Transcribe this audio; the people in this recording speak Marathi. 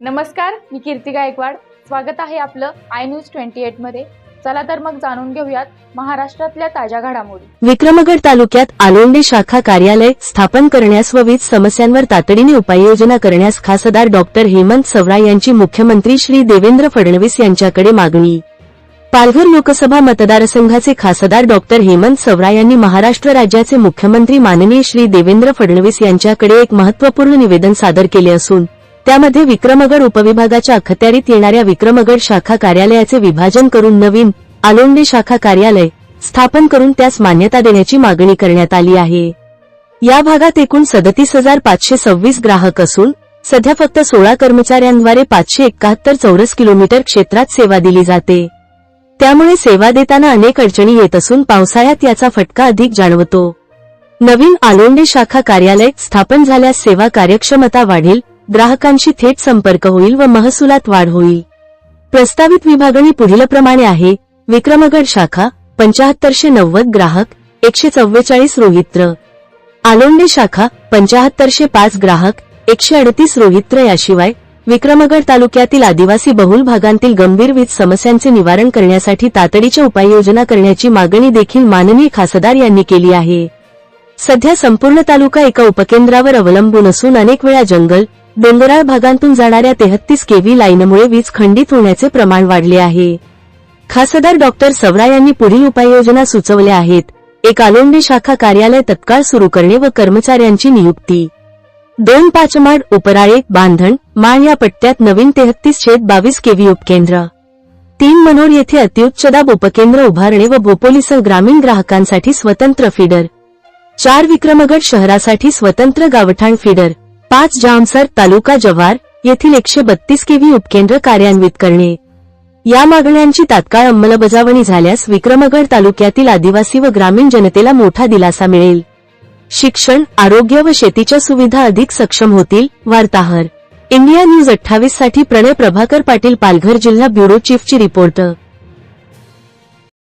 नमस्कार मी कीर्ती गायकवाड. स्वागत आहे आपलं आय न्यूज ट्वेंटी एटमध्ये. चला तर मग जाणून घेऊयात महाराष्ट्रातल्या ताज्या घडामोडी. विक्रमगड तालुक्यात आलोंडे शाखा कार्यालय स्थापन करण्यास व वीज समस्यांवर तातडीने उपाययोजना करण्यास खासदार डॉक्टर हेमंत सवरा यांची मुख्यमंत्री श्री देवेंद्र फडणवीस यांच्याकडे मागणी. पालघर लोकसभा मतदारसंघाचे खासदार डॉक्टर हेमंत सवरा यांनी महाराष्ट्र राज्याचे मुख्यमंत्री माननीय श्री देवेंद्र फडणवीस यांच्याकडे एक महत्त्वपूर्ण निवेदन सादर केले असून त्यामध्ये विक्रमगड उपविभागाच्या अखत्यारीत येणाऱ्या विक्रमगड शाखा कार्यालयाचे विभाजन करून नवीन आलोंडे शाखा कार्यालय स्थापन करून त्यास मान्यता देण्याची मागणी करण्यात आली आहे. या भागात एकूण सदतीस हजार पाचशे सव्वीस ग्राहक असून सध्या फक्त सोळा कर्मचाऱ्यांद्वारे पाचशे एकाहत्तर चौरस किलोमीटर क्षेत्रात सेवा दिली जाते. त्यामुळे सेवा देताना अनेक अडचणी येत असून पावसाळ्यात याचा फटका अधिक जाणवतो. नवीन आलोंडे शाखा कार्यालय स्थापन झाल्यास सेवा कार्यक्षमता वाढेल ग्राहकांशी थेट संपर्क होईल व महसुलात वाढ होईल. प्रस्तावित विभागणी पुढीलप्रमाणे आहे. विक्रमगड शाखा पंचाहत्तरशे नव्वद ग्राहक एकशे चव्वेचाळीस रोहित्र. आलोंडे शाखा पंचाहत्तरशे पाच ग्राहक एकशे अडतीस रोहित्र याशिवाय विक्रमगड तालुक्यातील आदिवासी बहुल भागांतील गंभीर वीज समस्यांचे निवारण करण्यासाठी तातडीच्या उपाययोजना करण्याची मागणी देखील माननीय खासदार यांनी केली आहे. सध्या संपूर्ण तालुका एका उपकेंद्रावर अवलंबून असून अनेक वेळा जंगल डोंगराळ भागांतून जाणाऱ्या तेहत्तीस केव्ही लाईनमुळे वीज खंडित होण्याचे प्रमाण वाढले आहे. खासदार डॉक्टर सवरा यांनी पुढील उपाययोजना सुचवल्या आहेत. एक आलोंडी शाखा कार्यालय तत्काळ सुरू करणे व कर्मचाऱ्यांची नियुक्ती. दोन पाचमाड उपराळे बांधण माळ या पट्ट्यात नवीन तेहत्तीस छेद बावीस केव्ही उपकेंद्र. तीन मनोर येथे अतिउच्च दाब उपकेंद्र उभारणे व भोपोलीसह ग्रामीण ग्राहकांसाठी स्वतंत्र फीडर. चार विक्रमगड शहरासाठी स्वतंत्र गावठाण फीडर. पाच जामसर तालुका जव्हार येथील एकशे बत्तीस केव्ही उपकेंद्र कार्यान्वित करणे. या मागण्यांची तात्काळ अंमलबजावणी झाल्यास विक्रमगड तालुक्यातील आदिवासी व ग्रामीण जनतेला मोठा दिलासा मिळेल. शिक्षण आरोग्य व शेतीच्या सुविधा अधिक सक्षम होतील वार्ताहर. इंडिया न्यूज अठ्ठावीससाठी प्रणय प्रभाकर पाटील पालघर जिल्हा ब्युरो चीफची रिपोर्ट.